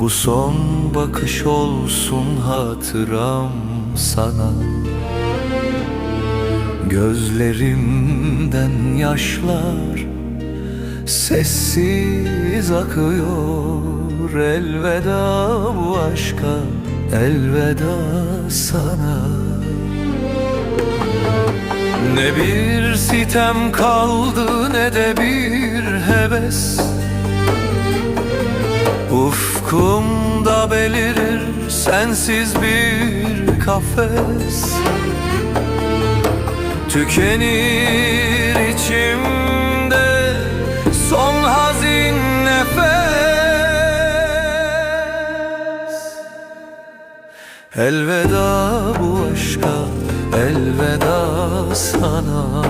Bu son bakış olsun hatıram sana. Gözlerimden yaşlar Sessiz akıyor. Elveda bu aşka Elveda sana. Ne bir sitem kaldı ne de bir heves Ufkumda belirir sensiz bir kafes. Tükenir içimde son hazin nefes. Elveda bu aşka, elveda sana